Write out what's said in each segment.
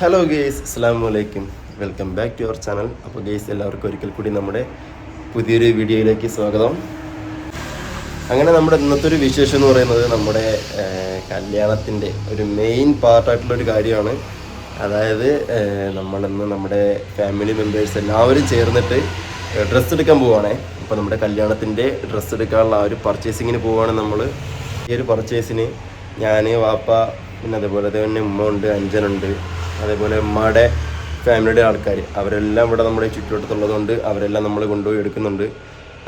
Hello guys അസ്സാം വലൈക്കും welcome back to our channel അപ്പോൾ ഗെയ്സ് എല്ലാവർക്കും ഒരിക്കൽ കൂടി നമ്മുടെ പുതിയൊരു വീഡിയോയിലേക്ക് സ്വാഗതം. അങ്ങനെ നമ്മുടെ ഇന്നത്തെ ഒരു വിശേഷം എന്ന് പറയുന്നത് നമ്മുടെ കല്യാണത്തിന്റെ ഒരു മെയിൻ പാർട്ടായിട്ടുള്ളൊരു കാര്യമാണ്. അതായത് നമ്മളിന്ന് നമ്മുടെ ഫാമിലി മെമ്പേഴ്സ് എല്ലാവരും ചേർന്നിട്ട് ഡ്രസ്സ് എടുക്കാൻ പോവുകയാണേ അപ്പോൾ നമ്മുടെ കല്യാണത്തിന്റെ ഡ്രസ്സ് എടുക്കാനുള്ള ആ ഒരു പർച്ചേസിങ്ങിന് പോവുകയാണ് നമ്മൾ ഈ ഒരു പർച്ചേസിന് ഞാൻ വാപ്പ പിന്നെ അതുപോലെ തന്നെ ഉമ്മ ഉണ്ട് അഞ്ചനുണ്ട്. അതേപോലെ ഉമ്മയുടെ ഫാമിലിയുടെ ആൾക്കാർ അവരെല്ലാം ഇവിടെ നമ്മുടെ ചുറ്റുവട്ടത്തുള്ളതുകൊണ്ട് അവരെല്ലാം നമ്മൾ കൊണ്ടുപോയി എടുക്കുന്നുണ്ട്.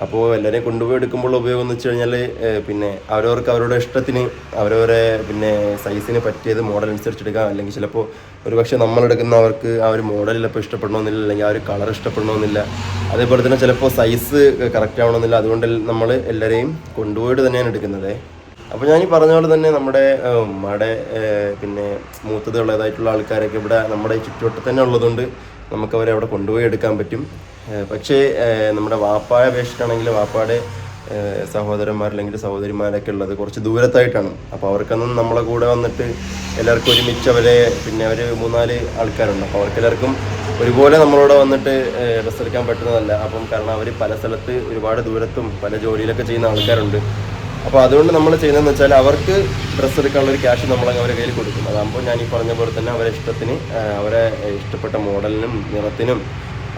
അപ്പോൾ എല്ലാവരെയും കൊണ്ടുപോയി എടുക്കുമ്പോൾ ഉപയോഗം എന്ന് വെച്ച് കഴിഞ്ഞാൽ പിന്നെ അവരവർക്ക് അവരുടെ ഇഷ്ടത്തിന് അവരവരെ പിന്നെ സൈസിന് പറ്റിയത് മോഡൽ അനുസരിച്ച് എടുക്കാം. അല്ലെങ്കിൽ ചിലപ്പോൾ ഒരു പക്ഷേ നമ്മളെടുക്കുന്ന അവർക്ക് ആ ഒരു മോഡൽ ചിലപ്പോൾ ഇഷ്ടപ്പെടണമെന്നില്ല അല്ലെങ്കിൽ ആ ഒരു കളർ ഇഷ്ടപ്പെടണമെന്നില്ല. അതേപോലെ തന്നെ ചിലപ്പോൾ സൈസ് കറക്റ്റ് ആവണമെന്നില്ല. അതുകൊണ്ട് നമ്മൾ എല്ലാവരെയും കൊണ്ടുപോയിട്ട് തന്നെയാണ് എടുക്കുന്നത്. അപ്പോൾ ഞാൻ ഈ പറഞ്ഞ പോലെ തന്നെ നമ്മുടെ മട പിന്നെ മൂത്തത് ഉള്ളതായിട്ടുള്ള ആൾക്കാരൊക്കെ ഇവിടെ നമ്മുടെ ചുറ്റുവട്ടത്ത് തന്നെ ഉള്ളതുകൊണ്ട് നമുക്ക് അവരെ അവിടെ കൊണ്ടുപോയി എടുക്കാൻ പറ്റും. പക്ഷേ നമ്മുടെ വാപ്പായ അപേക്ഷിച്ചിട്ടാണെങ്കിൽ വാപ്പായുടെ ഏഹ്, സഹോദരന്മാർ അല്ലെങ്കിൽ സഹോദരിമാരൊക്കെ ഉള്ളത് കുറച്ച് ദൂരത്തായിട്ടാണ്. അപ്പോൾ അവർക്കൊന്നും നമ്മളെ കൂടെ വന്നിട്ട് എല്ലാവർക്കും ഒരുമിച്ച് അവരെ പിന്നെ അവർ മൂന്നാൽ ആൾക്കാരുണ്ട്. അപ്പോൾ അവർക്കെല്ലാവർക്കും ഒരുപോലെ നമ്മളോട് വന്നിട്ട് ഡ്രസ്സ് എടുക്കാൻ പറ്റുന്നതല്ല. അപ്പം കാരണം അവർ പല സ്ഥലത്ത് ഒരുപാട് ദൂരത്തും പല ജോലിയിലൊക്കെ ചെയ്യുന്ന ആൾക്കാരുണ്ട്. അപ്പോൾ അതുകൊണ്ട് നമ്മൾ ചെയ്യുന്നതെന്ന് വെച്ചാൽ അവർക്ക് ഡ്രസ്സ് എടുക്കാനുള്ള ഒരു ക്യാഷ് നമ്മൾ അവരെ കയ്യിൽ കൊടുക്കും. അതാകുമ്പോൾ ഞാൻ ഈ പറഞ്ഞ പോലെ തന്നെ അവരെ ഇഷ്ടത്തിന് അവരെ ഇഷ്ടപ്പെട്ട മോഡലിനും നിറത്തിനും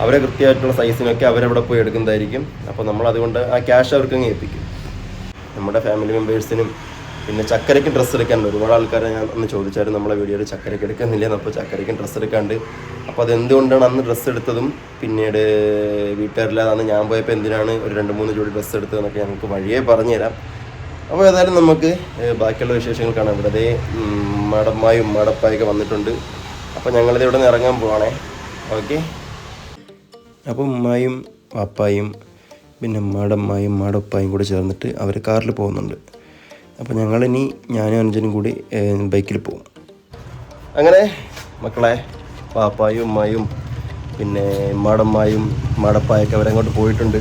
അവരെ കൃത്യമായിട്ടുള്ള സൈസിനൊക്കെ അവരവിടെ പോയി എടുക്കുന്നതായിരിക്കും. അപ്പോൾ നമ്മൾ അതുകൊണ്ട് ആ ക്യാഷ് അവർക്ക് അങ്ങ് ഏൽപ്പിക്കും. നമ്മുടെ ഫാമിലി മെമ്പേഴ്സിനും പിന്നെ ചക്കരയ്ക്ക് ഡ്രസ്സ് എടുക്കാനുണ്ട്. ഒരുപാട് ആൾക്കാരെ ഞാൻ അന്ന് ചോദിച്ചായിരുന്നു നമ്മളെ വീഡിയോയിൽ ചക്കരയ്ക്ക് എടുക്കുന്നില്ല അപ്പോൾ ചക്കരയ്ക്ക് ഡ്രസ്സ് എടുക്കാണ്ട്. അപ്പോൾ അതെന്തുകൊണ്ടാണ് അന്ന് ഡ്രസ്സ് എടുത്തതും പിന്നീട് വീട്ടുകാരില്ലാതെ അന്ന് ഞാൻ പോയപ്പോൾ എന്തിനാണ് ഒരു രണ്ട് മൂന്ന് ജോഡി ഡ്രസ്സ് എടുത്തതെന്നൊക്കെ ഞങ്ങൾക്ക് വഴിയേ പറഞ്ഞുതരാം. അപ്പോൾ ഏതായാലും നമുക്ക് ബാക്കിയുള്ള വിശേഷങ്ങൾ കാണാം. ഇവിടെ ഉം, മടമ്മായും മടപ്പായൊക്കെ വന്നിട്ടുണ്ട്. അപ്പോൾ ഞങ്ങളിത് ഇവിടെ നിന്ന് ഇറങ്ങാൻ പോവാണേ. ഓക്കെ? അപ്പോൾ ഉമ്മായും പാപ്പായും പിന്നെ മടമ്മായും മടപ്പായും കൂടെ ചേർന്നിട്ട് അവർ കാറിൽ പോകുന്നുണ്ട്. അപ്പോൾ ഞങ്ങളിനി ഞാനും അഞ്ചനും കൂടി ബൈക്കിൽ പോകും. അങ്ങനെ മക്കളെ പാപ്പായും ഉമ്മായും പിന്നെ മടമ്മായും മടപ്പായൊക്കെ അവരങ്ങോട്ട് പോയിട്ടുണ്ട്.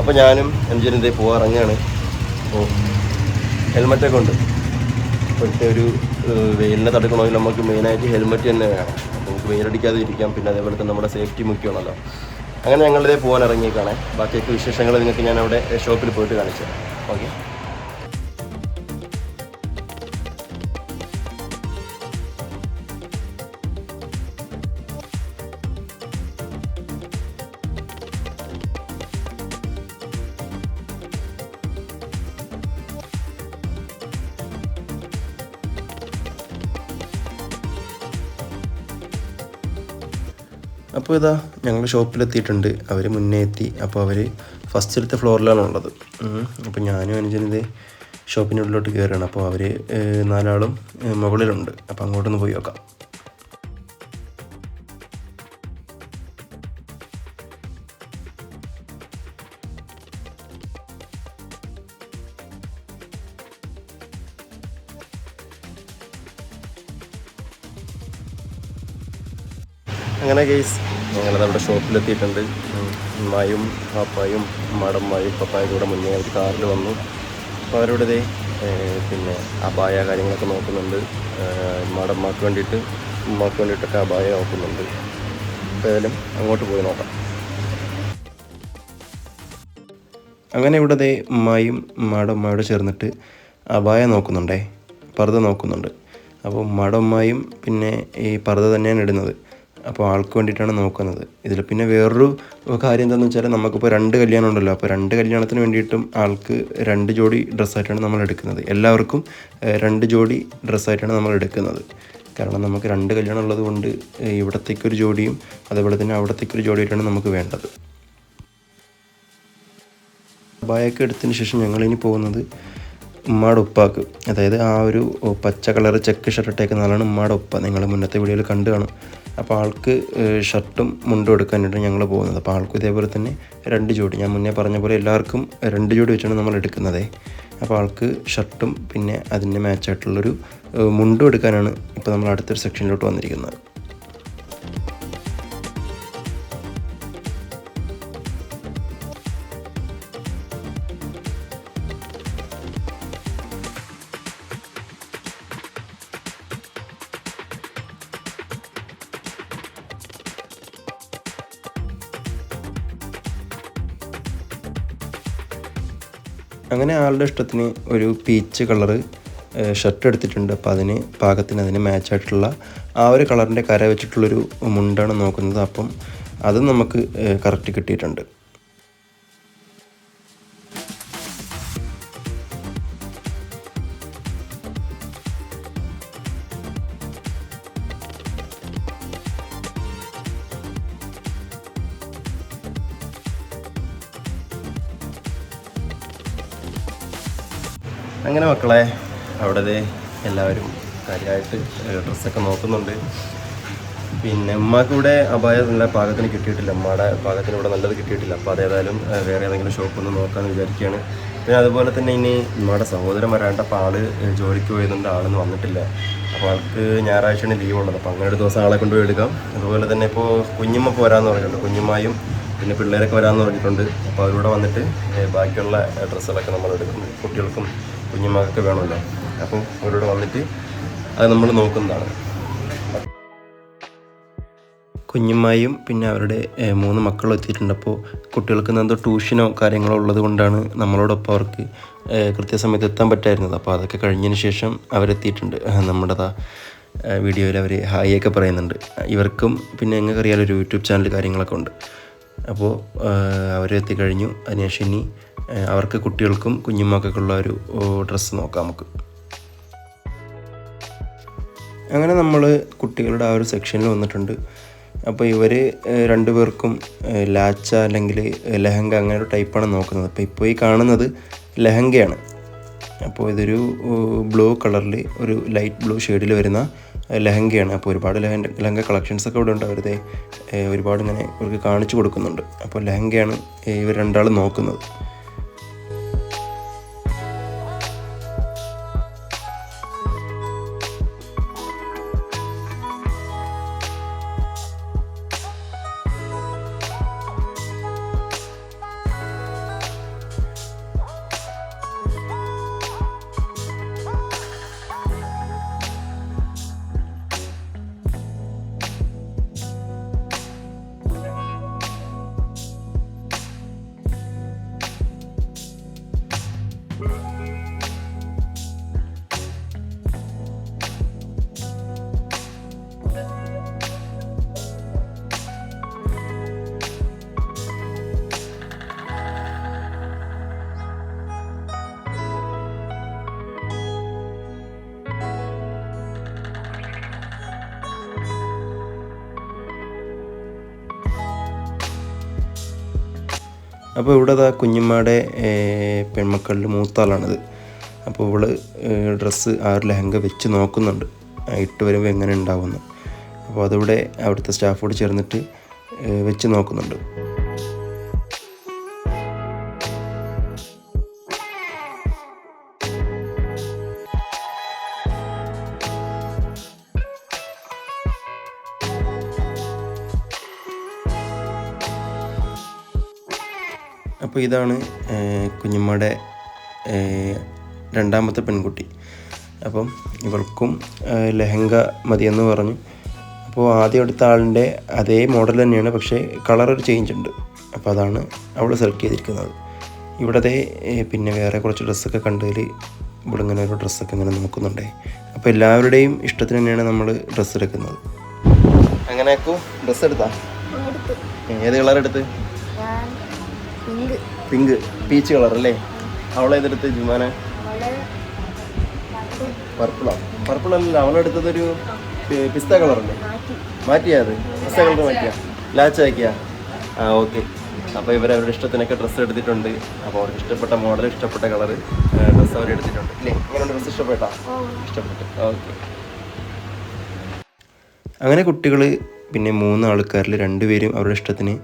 അപ്പോൾ ഞാനും അഞ്ചനും ഇതേ പോകാൻ ഇറങ്ങുകയാണ്. അപ്പോൾ ഹെൽമറ്റൊക്കെ ഉണ്ട്. ഇപ്പോഴത്തെ ഒരു വെയിലിനെ തടുക്കണമെങ്കിൽ നമുക്ക് മെയിനായിട്ട് ഹെൽമെറ്റ് തന്നെ വേണം. നമുക്ക് വെയിലടിക്കാതെ ഇരിക്കാം പിന്നെ അതേപോലെ തന്നെ നമ്മുടെ സേഫ്റ്റി മുഖ്യമാണല്ലോ. അങ്ങനെ ഞങ്ങളിതേ പോകാൻ ഇറങ്ങിയേക്കാണേ. ബാക്കിയൊക്കെ വിശേഷങ്ങൾ നിങ്ങൾക്ക് ഞാൻ അവിടെ ഷോപ്പിൽ പോയിട്ട് കാണിച്ചു ഓക്കെ? അപ്പോൾ ഇതാ ഞങ്ങൾ ഷോപ്പിലെത്തിയിട്ടുണ്ട്. അവർ മുന്നേ എത്തി. അപ്പോൾ അവർ ഫസ്റ്റിലത്തെ ഫ്ലോറിലാണ് ഉള്ളത്. അപ്പോൾ ഞാനും അനുജനിത് ഷോപ്പിന്റെ ഉള്ളിലോട്ട് കയറുകയാണ്. അപ്പോൾ അവർ നാലാളും മുകളിലുണ്ട്. അപ്പോൾ അങ്ങോട്ടൊന്ന് പോയി നോക്കാം. അങ്ങനെ ഞങ്ങൾ അവിടെ ഷോപ്പിലെത്തിയിട്ടുണ്ട്. ഉമ്മായും പാപ്പായും മാടമ്മായും പപ്പായും കൂടെ മുന്നേ അവർ കാറിൽ വന്നു. അപ്പോൾ അവരോട് പിന്നെ അപായ കാര്യങ്ങളൊക്കെ നോക്കുന്നുണ്ട്. മാടമ്മാക്ക് വേണ്ടിയിട്ട് ഉമ്മാക്ക് വേണ്ടിയിട്ടൊക്കെ അപായ നോക്കുന്നുണ്ട്. അപ്പോൾ ഏതായാലും അങ്ങോട്ട് പോയി നോക്കാം. അങ്ങനെ ഇവിടെ ദേ ഉമ്മായും ഉമ്മയോട് ചേർന്നിട്ട് അപായ നോക്കുന്നുണ്ടേ പർദ്ദ നോക്കുന്നുണ്ട്. അപ്പോൾ ഉമ്മാടെ ഉമ്മായും പിന്നെ ഈ പർദ്ദ തന്നെയാണ് ഇടുന്നത്. അപ്പോൾ ആൾക്ക് വേണ്ടിയിട്ടാണ് നോക്കുന്നത്. ഇതിൽ പിന്നെ വേറൊരു കാര്യം എന്താണെന്ന് വെച്ചാൽ നമുക്കിപ്പോൾ രണ്ട് കല്യാണം ഉണ്ടല്ലോ. അപ്പോൾ രണ്ട് കല്യാണത്തിന് വേണ്ടിയിട്ടും ആൾക്ക് രണ്ട് ജോഡി ഡ്രസ്സായിട്ടാണ് നമ്മൾ എടുക്കുന്നത്. എല്ലാവർക്കും രണ്ട് ജോഡി ഡ്രസ്സായിട്ടാണ് നമ്മൾ എടുക്കുന്നത്. കാരണം നമുക്ക് രണ്ട് കല്യാണം ഉള്ളത് കൊണ്ട് ഇവിടത്തേക്കൊരു ജോഡിയും അതേപോലെ തന്നെ അവിടത്തേക്കൊരു ജോഡിയായിട്ടാണ് നമുക്ക് വേണ്ടത്. അബായൊക്കെ എടുത്തതിന് ശേഷം ഞങ്ങളിനി പോകുന്നത് ഉമ്മാടെ ഉപ്പാക്ക്. അതായത് ആ ഒരു പച്ച കളർ ചെക്ക് ഷർട്ട് ഇട്ടേക്കുന്ന ആളാണ് ഉമ്മാടെ ഉപ്പ. നിങ്ങൾ മുന്നത്തെ വീഡിയോയിൽ കണ്ടു കാണും. അപ്പോൾ ആൾക്ക് ഷർട്ടും മുണ്ടും എടുക്കാനായിട്ട് ഞങ്ങൾ പോകുന്നത്. അപ്പോൾ ആൾക്കും ഇതേപോലെ തന്നെ രണ്ട് ജോഡി. ഞാൻ മുന്നേ പറഞ്ഞ പോലെ എല്ലാവർക്കും രണ്ട് ജോഡി വെച്ചാണ് നമ്മൾ എടുക്കുന്നത്. അപ്പോൾ ആൾക്ക് ഷർട്ടും പിന്നെ അതിന്റെ മാച്ചായിട്ടുള്ളൊരു മുണ്ടും എടുക്കാനാണ് ഇപ്പോൾ നമ്മൾ അടുത്തൊരു സെക്ഷനിലോട്ട് വന്നിരിക്കുന്നത്. അങ്ങനെ ആളുടെ ഇഷ്ടത്തിന് ഒരു പീച്ച് കളറ് ഷർട്ട് എടുത്തിട്ടുണ്ട്. അപ്പോൾ അതിന് പാകത്തിന് അതിന് മാച്ചായിട്ടുള്ള ആ ഒരു കളറിന്റെ കര വെച്ചിട്ടുള്ളൊരു മുണ്ടാണ് നോക്കുന്നത്. അപ്പം അത് നമുക്ക് കറക്റ്റ് കിട്ടിയിട്ടുണ്ട്. അങ്ങനെ മക്കളെ അവിടെ എല്ലാവരും കാര്യമായിട്ട് ഡ്രസ്സൊക്കെ നോക്കുന്നുണ്ട്. പിന്നെ ഉമ്മാക്ക് ഇവിടെ അപായം നല്ല പാകത്തിന് കിട്ടിയിട്ടില്ല. ഉമ്മയുടെ പാകത്തിന് ഇവിടെ നല്ലത് കിട്ടിയിട്ടില്ല. അപ്പോൾ അതേതായാലും വേറെ ഏതെങ്കിലും ഷോപ്പ് ഒന്ന് നോക്കാമെന്ന് വിചാരിക്കുകയാണ് പിന്നെ അതുപോലെ തന്നെ ഇനി ഉമ്മയുടെ സഹോദരൻ വരാണ്ട് അപ്പോൾ ആൾ ജോലിക്ക് പോയതുകൊണ്ട് ആളൊന്നും വന്നിട്ടില്ല. അപ്പോൾ ആൾക്ക് ഞായറാഴ്ചയാണ് ലീവ് ഉള്ളത്. അപ്പോൾ അങ്ങനെ ഒരു ദിവസം ആളെ കൊണ്ടുപോയി എടുക്കാം. അതുപോലെ തന്നെ ഇപ്പോൾ കുഞ്ഞുമ്മ പോരാന്ന് പറഞ്ഞിട്ടുണ്ട്. കുഞ്ഞുമ്മായും പിന്നെ പിള്ളേരൊക്കെ വരാമെന്ന് പറഞ്ഞിട്ടുണ്ട്. അപ്പോൾ അവരിവിടെ വന്നിട്ട് ബാക്കിയുള്ള ഡ്രസ്സുകളൊക്കെ നമ്മൾ എടുക്കും കുട്ടികൾക്കും കുഞ്ഞുമ്മക്കൊക്കെ വേണമല്ലോ. അപ്പോൾ അവരോട് വന്നിട്ട് അത് നമ്മൾ നോക്കുന്നതാണ്. കുഞ്ഞുമ്മായും പിന്നെ അവരുടെ മൂന്ന് മക്കളും എത്തിയിട്ടുണ്ട്. അപ്പോൾ കുട്ടികൾക്ക് എന്തോ ട്യൂഷനോ കാര്യങ്ങളോ ഉള്ളത് കൊണ്ടാണ് നമ്മളോടൊപ്പം അവർക്ക് കൃത്യസമയത്ത് എത്താൻ പറ്റായിരുന്നത്. അപ്പോൾ അതൊക്കെ കഴിഞ്ഞതിന് ശേഷം അവരെത്തിയിട്ടുണ്ട്. നമ്മുടെ വീഡിയോയിൽ അവർ ഹായ് ഒക്കെ പറയുന്നുണ്ട്. ഇവർക്കും പിന്നെ എങ്ങനെ അറിയാലോ ഒരു യൂട്യൂബ് ചാനൽ കാര്യങ്ങളൊക്കെ ഉണ്ട്. അപ്പോൾ അവരെത്തി കഴിഞ്ഞു. അതിനുശേഷം ഇനി അവർക്ക് കുട്ടികൾക്കും കുഞ്ഞുമ്മക്കൊക്കെ ഒരു ഡ്രസ്സ് നോക്കാം നമുക്ക്. അങ്ങനെ നമ്മൾ കുട്ടികളുടെ ആ ഒരു സെക്ഷനിൽ വന്നിട്ടുണ്ട്. അപ്പോൾ ഇവർ രണ്ടുപേർക്കും ലാച്ച അല്ലെങ്കിൽ ലഹങ്ക അങ്ങനെ ഒരു ടൈപ്പാണ് നോക്കുന്നത്. അപ്പോൾ ഇപ്പോൾ ഈ കാണുന്നത് ലഹങ്കയാണ്. അപ്പോൾ ഇതൊരു ബ്ലൂ കളറിൽ ഒരു ലൈറ്റ് ബ്ലൂ ഷെയ്ഡിൽ വരുന്ന ലഹങ്കയാണ്. അപ്പോൾ ഒരുപാട് ലഹങ്ക ലഹങ്ക കളക്ഷൻസ് ഒക്കെ ഇവിടെ ഉണ്ട്. അവരുടെ ഒരുപാട് ഇങ്ങനെ ഇവർക്ക് കാണിച്ചു കൊടുക്കുന്നുണ്ട്. അപ്പോൾ ലഹങ്കയാണ് ഇവർ രണ്ടാളും നോക്കുന്നത്. അപ്പോൾ ഇവിടെ അതാ കുഞ്ഞുമ്മയുടെ പെൺമക്കളിൽ മൂത്താളാണിത്. അപ്പോൾ ഇവൾ ഡ്രസ്സ് ആ ഒരു ലെഹങ്ക വെച്ച് നോക്കുന്നുണ്ട്. ഇട്ട് വരുമ്പോൾ എങ്ങനെ ഉണ്ടാവുമെന്ന്. അപ്പോൾ അതിവിടെ അവിടുത്തെ സ്റ്റാഫോട് ചേർന്നിട്ട് വെച്ച് നോക്കുന്നുണ്ട്. അപ്പോൾ ഇതാണ് കുഞ്ഞുമ്മയുടെ രണ്ടാമത്തെ പെൺകുട്ടി. അപ്പം ഇവർക്കും ലെഹങ്ക മതിയെന്ന് പറഞ്ഞു. അപ്പോൾ ആദ്യം എടുത്ത ആളിന്റെ അതേ മോഡൽ തന്നെയാണ് പക്ഷേ കളർ ഒരു ചേഞ്ച് ഉണ്ട്. അപ്പോൾ അതാണ് അവൾ സെലക്ട് ചെയ്തിരിക്കുന്നത്. ഇവിടത്തെ പിന്നെ വേറെ കുറച്ച് ഡ്രസ്സൊക്കെ കണ്ടതിൽ ഇവിടെ ഇങ്ങനെ ഒരു ഡ്രസ്സൊക്കെ ഇങ്ങനെ നോക്കുന്നുണ്ടേ. അപ്പോൾ എല്ലാവരുടെയും ഇഷ്ടത്തിന് തന്നെയാണ് നമ്മൾ ഡ്രസ്സ് എടുക്കുന്നത്. അങ്ങനെ ഡ്രസ്സ് എടുത്താ? ഏത് കളർ എടുത്ത്? പിങ്ക് പീച്ച് കളർ അല്ലേ? അവളേതെടുത്ത് ജുമാനെ? പർപ്പിളാ. പർപ്പിൾ അല്ലല്ലോ അവളെടുത്തതൊരു ഒരു പിസ്ത കളറല്ലേ മാറ്റി മാറ്റിയാ അത്. പിസ്ത കളർ മാറ്റിയാ. ലാച്ച് ആക്കിയാ. ആ ഓക്കെ. അപ്പോൾ ഇവർ അവരുടെ ഇഷ്ടത്തിനൊക്കെ ഡ്രസ്സ് എടുത്തിട്ടുണ്ട്. അപ്പോൾ അവർക്ക് ഇഷ്ടപ്പെട്ട മോഡൽ ഇഷ്ടപ്പെട്ട കളർ ഡ്രസ്സ് അവർ എടുത്തിട്ടുണ്ട്. ഇല്ലേ? അങ്ങനെ ഡ്രസ്സ് ഇഷ്ടപ്പെട്ടാ? ഇഷ്ടപ്പെട്ടു. ഓക്കെ. അങ്ങനെ കുട്ടികൾ പിന്നെ മൂന്ന് ആൾക്കാരിൽ രണ്ടുപേരും അവരുടെ ഇഷ്ടത്തിന്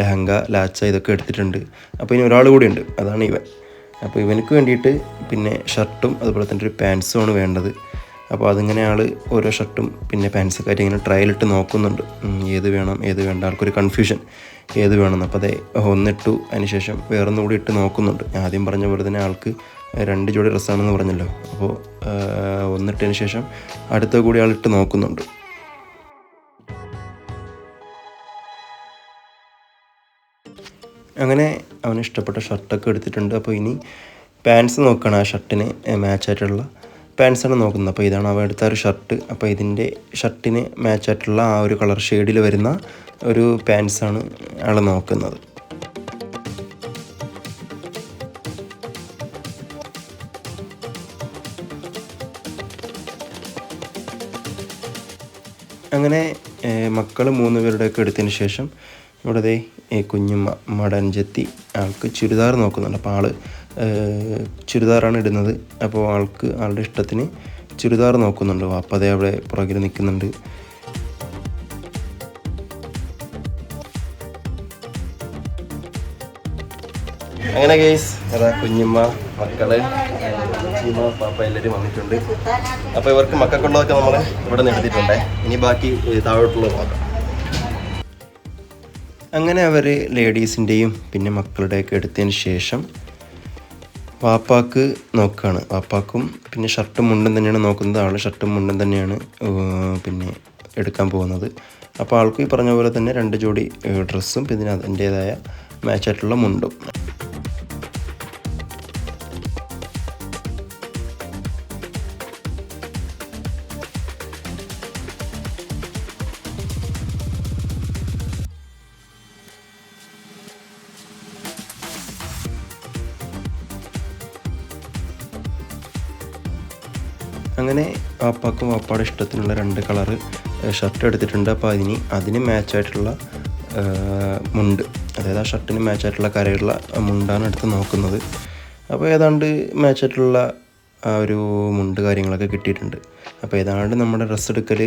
ലഹങ്ക ലാച്ച ഇതൊക്കെ എടുത്തിട്ടുണ്ട്. അപ്പോൾ ഇനി ഒരാൾ കൂടി ഉണ്ട്. അതാണ് ഇവൻ. അപ്പോൾ ഇവനക്ക് വേണ്ടിയിട്ട് പിന്നെ ഷർട്ടും അതുപോലെ തന്നെ ഒരു പാൻസും ആണ് വേണ്ടത്. അപ്പോൾ അതിങ്ങനെ ആൾ ഓരോ ഷർട്ടും പിന്നെ പാൻസൊക്കെ ആയിട്ട് ഇങ്ങനെ ട്രയലിട്ട് നോക്കുന്നുണ്ട്. ഏത് വേണം ഏത് വേണ്ട ആൾക്കൊരു കൺഫ്യൂഷൻ ഏത് വേണം അപ്പോൾ അതെ ഒന്നിട്ടു അതിനുശേഷം വേറൊന്നും കൂടി ഇട്ട് നോക്കുന്നുണ്ട്. ആദ്യം പറഞ്ഞ പോലെ തന്നെ ആൾക്ക് രണ്ട് ജോഡി ഡ്രസ്സാണെന്ന് പറഞ്ഞല്ലോ. അപ്പോൾ ഒന്നിട്ടതിന് ശേഷം അടുത്ത കൂടി ആൾ ഇട്ട് നോക്കുന്നുണ്ട്. അങ്ങനെ അവന് ഇഷ്ടപ്പെട്ട ഷർട്ടൊക്കെ എടുത്തിട്ടുണ്ട്. അപ്പോൾ ഇനി പാൻസ് നോക്കുകയാണ് ആ ഷർട്ടിന് മാച്ചായിട്ടുള്ള പാൻസാണ് നോക്കുന്നത്. അപ്പോൾ ഇതാണ് അവൻ എടുത്ത ഒരു ഷർട്ട്. അപ്പോൾ ഇതിന്റെ ഷർട്ടിന് മാച്ചായിട്ടുള്ള ആ ഒരു കളർ ഷെയ്ഡിൽ വരുന്ന ഒരു പാൻസാണ് ആൾ നോക്കുന്നത്. അങ്ങനെ മക്കൾ മൂന്ന് പേരുടെയൊക്കെ എടുത്തതിന് ശേഷം ഇവിടെ ദേ ഈ കുഞ്ഞുമ്മ മടഞ്ചെത്തി ആൾക്ക് ചുരിദാർ നോക്കുന്നുണ്ട്. അപ്പോൾ ആൾ ചുരിദാറാണ് ഇടുന്നത്. അപ്പോൾ ആൾക്ക് ആളുടെ ഇഷ്ടത്തിന് ചുരിദാർ നോക്കുന്നുണ്ട്. അപ്പോൾ അതേ അവിടെ പുറകിൽ നിൽക്കുന്നുണ്ട്. അങ്ങനെ കേസ് അതാ കുഞ്ഞുമ്മ മക്കൾ ചീമ പാപ്പ എല്ലാവരും വന്നിട്ടുണ്ട്. അപ്പോൾ ഇവർക്ക് മക്കൾക്കുള്ളതൊക്കെ നമ്മൾ ഇവിടെ നിന്ന് എടുത്തിട്ടുണ്ടേ ഇനി ബാക്കി താഴോട്ടുള്ളത് നോക്കാം അങ്ങനെ അവർ ലേഡീസിന്റെയും പിന്നെ മക്കളുടെയൊക്കെ എടുത്തതിന് ശേഷം വാപ്പാക്ക് നോക്കുകയാണ് വാപ്പാക്കും പിന്നെ ഷർട്ടും മുണ്ടും തന്നെയാണ് നോക്കുന്നത്. ആൾ ഷർട്ടും മുണ്ടും തന്നെയാണ് പിന്നെ എടുക്കാൻ പോകുന്നത്. അപ്പോൾ ആൾക്കും ഈ പറഞ്ഞ പോലെ തന്നെ രണ്ട് ജോഡി ഡ്രസ്സും പിന്നെ അതിന്റേതായ മാച്ചായിട്ടുള്ള മുണ്ടും. അങ്ങനെ വാപ്പാക്കും പാപ്പാടെ ഇഷ്ടത്തിനുള്ള രണ്ട് കളറ് ഷർട്ട് എടുത്തിട്ടുണ്ട്. അപ്പോൾ അതിന് അതിന് മാച്ചായിട്ടുള്ള മുണ്ട്. അതായത് ആ ഷർട്ടിന് മാച്ചായിട്ടുള്ള കരയുള്ള മുണ്ടാണ് എടുത്ത് നോക്കുന്നത്. അപ്പോൾ ഏതാണ്ട് മാച്ചായിട്ടുള്ള ആ ഒരു മുണ്ട് കാര്യങ്ങളൊക്കെ കിട്ടിയിട്ടുണ്ട്. അപ്പോൾ ഏതാണ്ട് നമ്മുടെ ഡ്രസ്സ് എടുക്കൽ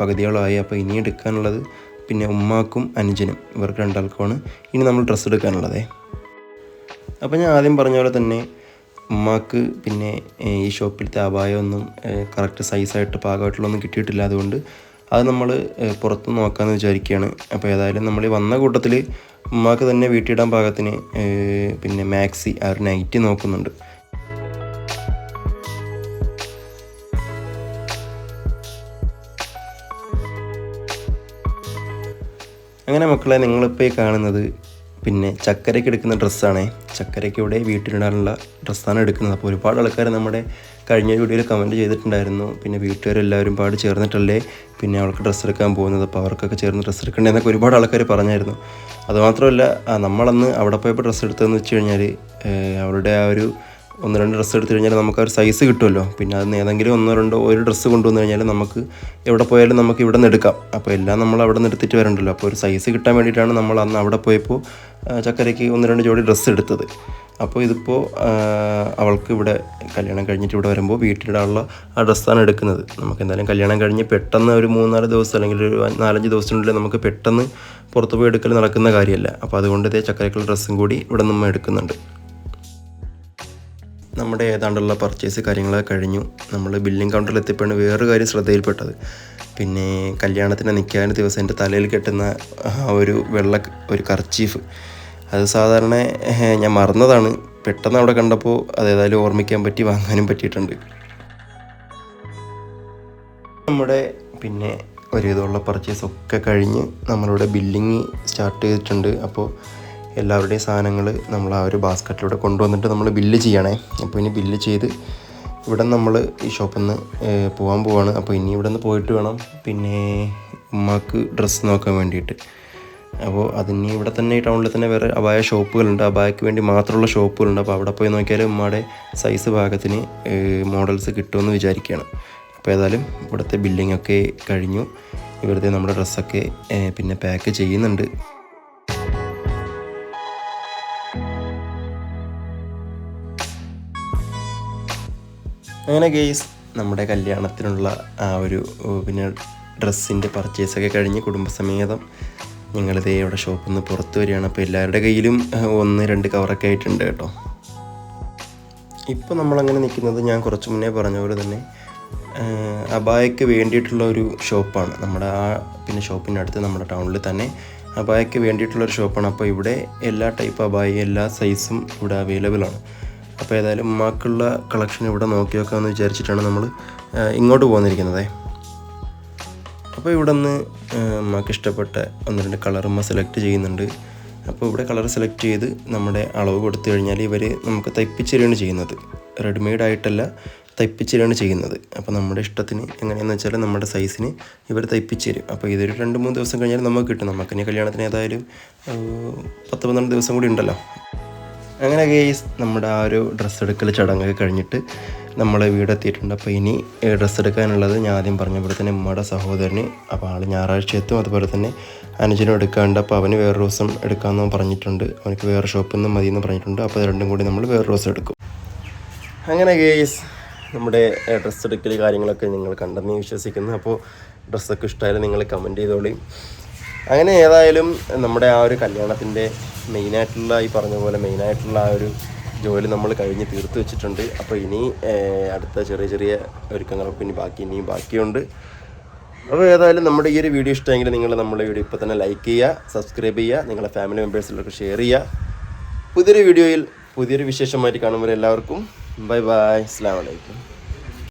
പകുതിയോളമായി. അപ്പോൾ ഇനി എടുക്കാനുള്ളത് പിന്നെ ഉമ്മാക്കും അനുജനും. ഇവർക്ക് രണ്ടാൾക്കുമാണ് ഇനി നമ്മൾ ഡ്രസ്സ് എടുക്കാനുള്ളതേ. അപ്പോൾ ഞാൻ ആദ്യം പറഞ്ഞ പോലെ തന്നെ ഉമ്മാക്ക് പിന്നെ ഈ ഷോപ്പിലത്തെ അപായമൊന്നും കറക്റ്റ് സൈസായിട്ട് പാകമായിട്ടുള്ളൊന്നും കിട്ടിയിട്ടില്ല. അതുകൊണ്ട് അത് നമ്മൾ പുറത്ത് നോക്കാമെന്ന് വിചാരിക്കുകയാണ് അപ്പോൾ ഏതായാലും നമ്മൾ വന്ന കൂട്ടത്തിൽ ഉമ്മാക്ക് തന്നെ വീട്ടിടാൻ പാകത്തിന് പിന്നെ മാക്സി ആ ഒരു നൈറ്റി നോക്കുന്നുണ്ട്. അങ്ങനെ മക്കളെ നിങ്ങളിപ്പോൾ ഈ കാണുന്നത് പിന്നെ ചക്കരയ്ക്ക് എടുക്കുന്ന ഡ്രസ്സാണ്. ചക്കരയ്ക്ക് ഇവിടെ വീട്ടിലിടാനുള്ള ഡ്രസ്സാണ് എടുക്കുന്നത്. അപ്പോൾ ഒരുപാട് ആൾക്കാർ നമ്മുടെ കഴിഞ്ഞ വീഡിയോയിൽ കമന്റ് ചെയ്തിട്ടുണ്ടായിരുന്നു. പിന്നെ വീട്ടുകാരെല്ലാവരും പാട് ചേർന്നിട്ടല്ലേ പിന്നെ അവൾക്ക് ഡ്രസ്സ് എടുക്കാൻ പോകുന്നത്? അപ്പോൾ അവർക്കൊക്കെ ചേർന്ന് ഡ്രസ്സ് എടുക്കണ്ടേന്നൊക്കെ ഒരുപാട് ആൾക്കാർ പറഞ്ഞായിരുന്നു. അതുമാത്രമല്ല നമ്മളന്ന് അവിടെ പോയപ്പോൾ ഡ്രസ്സ് എടുത്തതെന്ന് വെച്ച് കഴിഞ്ഞാൽ അവളുടെ ആ ഒരു ഒന്ന് രണ്ട് ഡ്രസ്സ് എടുത്തു കഴിഞ്ഞാൽ നമുക്ക് ആ ഒരു സൈസ് കിട്ടുമല്ലോ. പിന്നെ അതിന് ഏതെങ്കിലും ഒന്നോ രണ്ടോ ഒരു ഡ്രസ്സ് കൊണ്ടുവന്നു കഴിഞ്ഞാൽ നമുക്ക് എവിടെ പോയാലും നമുക്ക് ഇവിടെ നിന്ന് എടുക്കാം. അപ്പോൾ എല്ലാം നമ്മൾ അവിടെ നിന്ന് എടുത്തിട്ട് വരണ്ടല്ലോ. അപ്പോൾ ഒരു സൈസ് കിട്ടാൻ വേണ്ടിയിട്ടാണ് നമ്മൾ അന്ന് അവിടെ പോയപ്പോൾ ചക്കരയ്ക്ക് ഒന്ന് രണ്ട് ജോഡി ഡ്രസ്സ് എടുത്തത്. അപ്പോൾ ഇതിപ്പോൾ അവൾക്ക് ഇവിടെ കല്യാണം കഴിഞ്ഞിട്ട് ഇവിടെ വരുമ്പോൾ വീട്ടിലിടാനുള്ള ആ ഡ്രസ്സാണ് എടുക്കുന്നത്. നമുക്ക് എന്തായാലും കല്യാണം കഴിഞ്ഞ് പെട്ടെന്ന് ഒരു മൂന്നാൽ ദിവസം അല്ലെങ്കിൽ ഒരു നാലഞ്ച് ദിവസത്തിനുള്ളിൽ നമുക്ക് പെട്ടെന്ന് പുറത്ത് പോയി എടുക്കൽ നടക്കുന്ന കാര്യമല്ല. അപ്പോൾ അതുകൊണ്ട് ഇതേ ചക്കരയ്ക്കുള്ള ഡ്രസ്സും കൂടി ഇവിടെ നിന്ന് എടുക്കുന്നുണ്ട്. നമ്മുടെ ഏതാണ്ടുള്ള പർച്ചേസ് കാര്യങ്ങളൊക്കെ കഴിഞ്ഞു. നമ്മൾ ബില്ലിംഗ് കൗണ്ടറിൽ എത്തിയപ്പോഴാണ് വേറൊരു കാര്യം ശ്രദ്ധയിൽപ്പെട്ടത്. പിന്നെ കല്യാണത്തിന് നിൽക്കാൻ ദിവസം എന്റെ തലയിൽ കെട്ടുന്ന ഒരു വെള്ള ഒരു കർച്ചീഫ് അത് സാധാരണ ഞാൻ മറന്നതാണ്. പെട്ടെന്ന് അവിടെ കണ്ടപ്പോൾ അത് ഏതായാലും ഓർമ്മിക്കാൻ പറ്റി വാങ്ങാനും പറ്റിയിട്ടുണ്ട്. നമ്മുടെ പിന്നെ ഒരുവിധമുള്ള പർച്ചേസ് ഒക്കെ കഴിഞ്ഞ് നമ്മളിവിടെ ബില്ലിങ് സ്റ്റാർട്ട് ചെയ്തിട്ടുണ്ട്. അപ്പോൾ എല്ലാവരുടെയും സാധനങ്ങൾ നമ്മൾ ആ ഒരു ബാസ്ക്കറ്റിലൂടെ കൊണ്ടുവന്നിട്ട് നമ്മൾ ബില്ല് ചെയ്യണേ. അപ്പോൾ ഇനി ബില്ല് ചെയ്ത് ഇവിടെ നമ്മൾ ഈ ഷോപ്പിൽ നിന്ന് പോകാൻ പോവാണ്. അപ്പോൾ ഇനി ഇവിടെ നിന്ന് പോയിട്ട് വേണം പിന്നെ ഉമ്മാക്ക് ഡ്രസ്സ് നോക്കാൻ വേണ്ടിയിട്ട്. അപ്പോൾ അതിന് ഇവിടെ തന്നെ ഈ ടൗണിൽ തന്നെ വേറെ അപായ ഷോപ്പുകളുണ്ട്. അബായക്ക് വേണ്ടി മാത്രമുള്ള ഷോപ്പുകളുണ്ട്. അപ്പോൾ അവിടെ പോയി നോക്കിയാൽ ഉമ്മയുടെ സൈസ് ഭാഗത്തിന് മോഡൽസ് കിട്ടുമെന്ന് വിചാരിക്കുകയാണ്. അപ്പോൾ ഏതായാലും ഇവിടുത്തെ ബില്ലിംഗ് ഒക്കെ കഴിഞ്ഞു. ഇവിടുത്തെ നമ്മുടെ ഡ്രസ്സൊക്കെ പിന്നെ പാക്ക് ചെയ്യുന്നുണ്ട്. അങ്ങനെ ഗെയ്സ് നമ്മുടെ കല്യാണത്തിനുള്ള ആ ഒരു പിന്നെ ഡ്രസ്സിന്റെ പർച്ചേസൊക്കെ കഴിഞ്ഞ് കുടുംബസമേതം ഞങ്ങളിതേ ഇവിടെ ഷോപ്പിൽ നിന്ന് പുറത്തു വരികയാണ്. അപ്പോൾ എല്ലാവരുടെ കയ്യിലും ഒന്ന് രണ്ട് കവറൊക്കെ ആയിട്ടുണ്ട് കേട്ടോ. ഇപ്പോൾ നമ്മളങ്ങനെ നിൽക്കുന്നത് ഞാൻ കുറച്ച് മുന്നേ പറഞ്ഞ പോലെ തന്നെ അബായയ്ക്ക് വേണ്ടിയിട്ടുള്ള ഒരു ഷോപ്പാണ് നമ്മുടെ ആ പിന്നെ ഷോപ്പിന്റെ അടുത്ത് നമ്മുടെ ടൗണിൽ തന്നെ അബായക്ക് വേണ്ടിയിട്ടുള്ള ഒരു ഷോപ്പാണ് അപ്പോൾ ഇവിടെ എല്ലാ ടൈപ്പ് അബായ എല്ലാ സൈസും ഇവിടെ അവൈലബിൾ ആണ്. അപ്പോൾ ഏതായാലും ഉമ്മാക്കുള്ള കളക്ഷൻ ഇവിടെ നോക്കി വെക്കാമെന്ന് വിചാരിച്ചിട്ടാണ് നമ്മൾ ഇങ്ങോട്ട് പോന്നിരിക്കുന്നത്. അപ്പോൾ ഇവിടെ നിന്ന് ഉമ്മാക്ക് ഇഷ്ടപ്പെട്ട ഒന്ന് രണ്ട് കളർ ഉമ്മ സെലക്ട് ചെയ്യുന്നുണ്ട്. അപ്പോൾ ഇവിടെ കളർ സെലക്ട് ചെയ്ത് നമ്മുടെ അളവ് കൊടുത്തു കഴിഞ്ഞാൽ ഇവർ നമുക്ക് തയ്പ്പിച്ചിരിയാണ് ചെയ്യുന്നത്. റെഡിമെയ്ഡ് ആയിട്ടല്ല തയ്പ്പിച്ചിരിയാണ് ചെയ്യുന്നത്. അപ്പോൾ നമ്മുടെ ഇഷ്ടത്തിന് എങ്ങനെയാണെന്ന് വെച്ചാൽ നമ്മുടെ സൈസിന് ഇവർ തയ്പ്പിച്ച് തരും. അപ്പോൾ ഇതൊരു രണ്ട് മൂന്ന് ദിവസം കഴിഞ്ഞാൽ നമുക്ക് കിട്ടും. നമുക്കിനി കല്യാണത്തിന് ഏതായാലും പത്ത് പന്ത്രണ്ട് ദിവസം കൂടി ഉണ്ടല്ലോ. അങ്ങനെ ഗെയ്സ് നമ്മുടെ ആ ഒരു ഡ്രസ്സ് എടുക്കൽ ചടങ്ങൊക്കെ കഴിഞ്ഞിട്ട് നമ്മളെ വീടെത്തിയിട്ടുണ്ട്. അപ്പോൾ ഇനി ഡ്രസ്സ് എടുക്കാനുള്ളത് ഞാൻ ആദ്യം പറഞ്ഞ തന്നെ ഉമ്മയുടെ സഹോദരന് അപ്പോൾ ആൾ ഞായറാഴ്ച എത്തും. അതുപോലെ തന്നെ അനുജനും എടുക്കാണ്ട് അപ്പോൾ അവന് വേറെ ദിവസം എടുക്കാമെന്ന് പറഞ്ഞിട്ടുണ്ട്. അവനക്ക് വേറെ ഷോപ്പിൽ നിന്ന് മതി എന്ന് പറഞ്ഞിട്ടുണ്ട് അപ്പോൾ രണ്ടും കൂടി നമ്മൾ വേറെ ദിവസം എടുക്കും. അങ്ങനെ ഗെയ്സ് നമ്മുടെ ഡ്രസ്സ് എടുക്കൽ കാര്യങ്ങളൊക്കെ നിങ്ങൾ കണ്ടെന്ന് വിശ്വസിക്കുന്നു. അപ്പോൾ ഡ്രസ്സൊക്കെ ഇഷ്ടമായാലും നിങ്ങൾ കമന്റ് ചെയ്തോളി. അങ്ങനെ ഏതായാലും നമ്മുടെ ആ ഒരു കല്യാണത്തിന്റെ മെയിനായിട്ടുള്ള ഈ പറഞ്ഞ പോലെ മെയിനായിട്ടുള്ള ആ ഒരു ജോലി നമ്മൾ കഴിഞ്ഞ് തീർത്ത് വെച്ചിട്ടുണ്ട്. അപ്പോൾ ഇനി അടുത്ത ചെറിയ ചെറിയ ഒരുക്കങ്ങളൊക്കെ ഇനി ബാക്കി ഇനിയും ബാക്കിയുണ്ട്. അപ്പോൾ ഏതായാലും നമ്മുടെ ഈ ഒരു വീഡിയോ ഇഷ്ടമെങ്കിൽ നിങ്ങൾ നമ്മുടെ വീഡിയോ ഇപ്പോൾ തന്നെ ലൈക്ക് ചെയ്യുക സബ്സ്ക്രൈബ് ചെയ്യുക നിങ്ങളുടെ ഫാമിലി മെമ്പേഴ്സിലൊക്കെ ഷെയർ ചെയ്യുക. പുതിയൊരു വീഡിയോയിൽ പുതിയൊരു വിശേഷമായിട്ട് കാണുമ്പോൾ എല്ലാവർക്കും. Bye bye. അസ്സാം വലൈക്കും